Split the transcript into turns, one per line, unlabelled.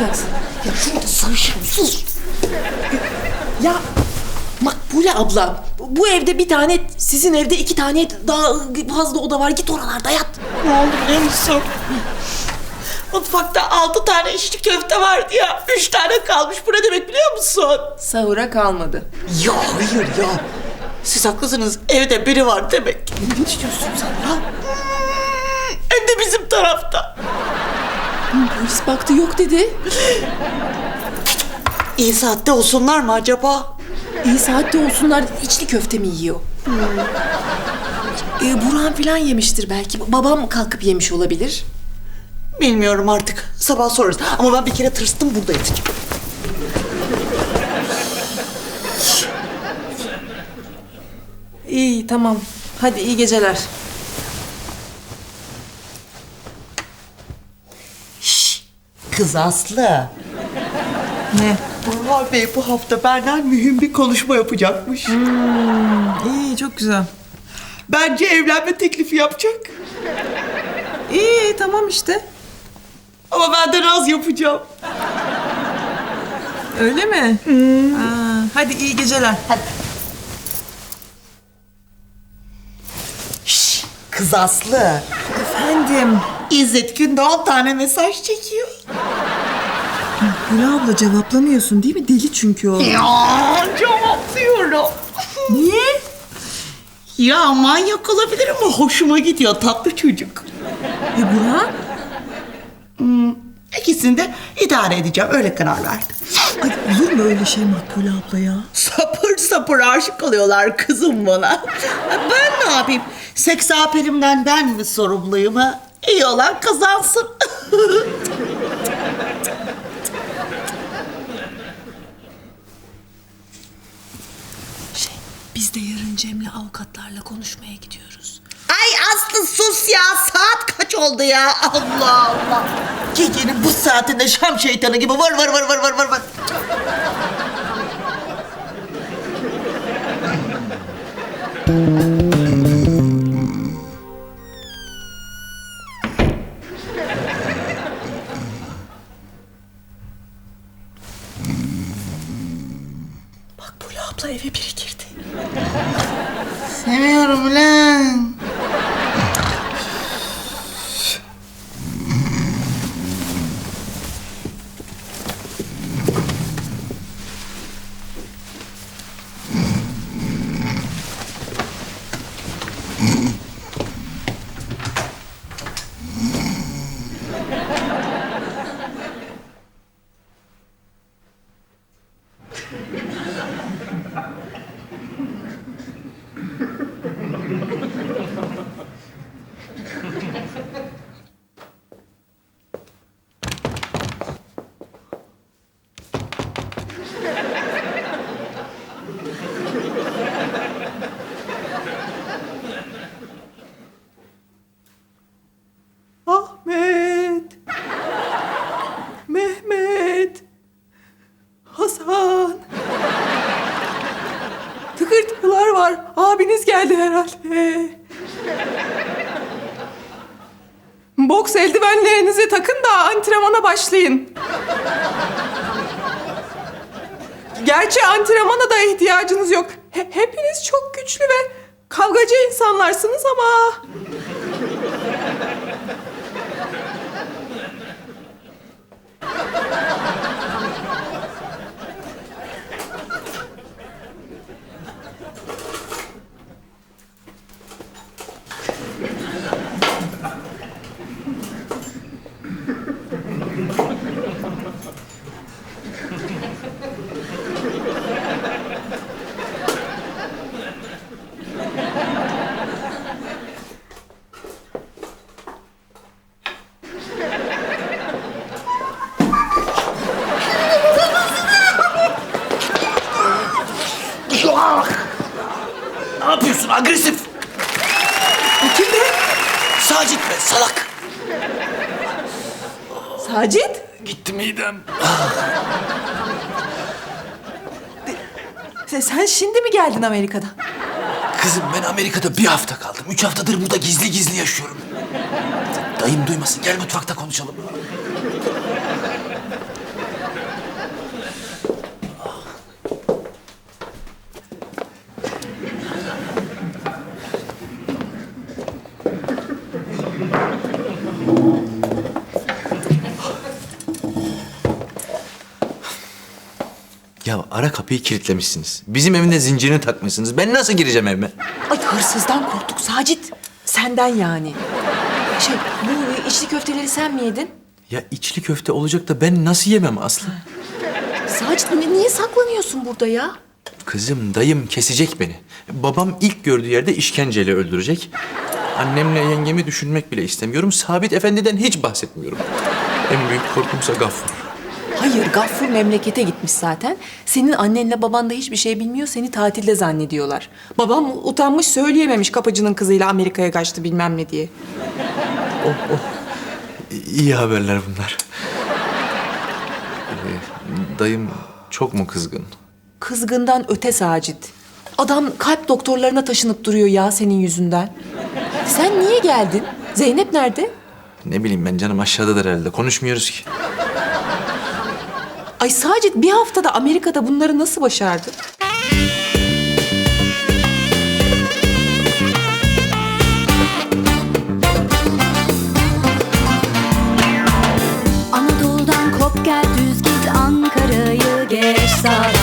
Nerede yatacaksın?
Ya şurada sarışın sus.
Ya Makbule abla bu evde bir tane sizin evde iki tane daha fazla oda var git oralarda yat.
Ne oldu biliyor musun? Mutfakta altı tane içli köfte vardı ya. Üç tane kalmış. Bu ne demek biliyor musun?
Sahura kalmadı.
Ya hayır ya. Siz haklısınız. Evde biri var demek.
Ne diyorsun sen ya?
Hem de bizim tarafta.
Polis baktı yok dedi.
İyi saatte olsunlar mı acaba?
İyi saatte olsunlar içli köfte mi yiyor? Ee, Burhan falan yemiştir belki. Babam kalkıp yemiş olabilir.
Bilmiyorum artık. Sabah sorarız. Ama ben bir kere tırstım burada yatacağım.
İyi tamam. Hadi iyi geceler.
Kız Aslı.
Ne?
Burhan Bey bu hafta benden mühim bir konuşma yapacakmış.
İyi çok güzel.
Bence evlenme teklifi yapacak.
İyi tamam işte.
Ama benden az yapacağım.
Öyle mi? Aa, hadi iyi geceler.
Şş, kız Aslı.
Efendim.
İzzet günde on tane mesaj çekiyor.
Gül abla cevaplamıyorsun değil mi? Deli çünkü o.
Ya cevaplıyorum.
Niye?
Ya manyak olabilir ama hoşuma gidiyor tatlı çocuk.
E Burhan?
İkisini de idare edeceğim öyle karar verdim.
Ay olur mu öyle şey Makbule abla ya?
Sapır sapır aşık oluyorlar kızım bana. Ben ne yapayım? Seks aperimden ben mi sorumluyum ha? İyi olan kazansın.
Şey, biz de yarın Cem'le avukatlarla konuşmaya gidiyoruz.
Ay Aslı sus ya. Saat kaç oldu ya? Allah Allah. Gecenin bu saatinde Şam şeytanı gibi var var var var var var var.
Eve biri girdi.
Seviyorum lan.
Hasan. Tıkırtılar var. Abiniz geldi herhalde. Boks eldivenlerinizi takın da antrenmana başlayın. Gerçi antrenmana da ihtiyacınız yok. He- hepiniz çok güçlü ve kavgacı insanlarsınız ama... Kim be?
Sacit be salak.
Sacit?
Gitti midem.
Sen, sen şimdi mi geldin Amerika'dan?
Kızım ben Amerika'da bir hafta kaldım. Üç haftadır burada gizli gizli yaşıyorum. Dayım duymasın. Gel mutfakta konuşalım. Ya ara kapıyı kilitlemişsiniz. Bizim evin de zincirini takmışsınız. Ben nasıl gireceğim evime?
Ay hırsızdan korktuk Sacit. Senden yani. Şey bu içli köfteleri sen mi yedin?
Ya içli köfte olacak da ben nasıl yemem Aslı?
Sacit ni- niye saklanıyorsun burada ya?
Kızım, dayım kesecek beni. Babam ilk gördüğü yerde işkenceyle öldürecek. Annemle yengemi düşünmek bile istemiyorum. Sabit Efendi'den hiç bahsetmiyorum. En büyük korkumsa Gaffur.
Hayır Gaffur memlekete gitmiş zaten. Senin annenle baban da hiçbir şey bilmiyor. Seni tatilde zannediyorlar. Babam utanmış söyleyememiş kapıcının kızıyla Amerika'ya kaçtı bilmem ne diye.
İyi haberler bunlar. Ee, dayım çok mu kızgın?
Kızgından öte Sacit. Adam kalp doktorlarına taşınıp duruyor ya senin yüzünden. Sen niye geldin? Zeynep nerede?
Ne bileyim ben canım aşağıdadır herhalde. Konuşmuyoruz ki.
Ay Sacit bir haftada Amerika'da bunları nasıl başardı?
Anadolu'dan kop gel düz git Ankara'yı geç sağdan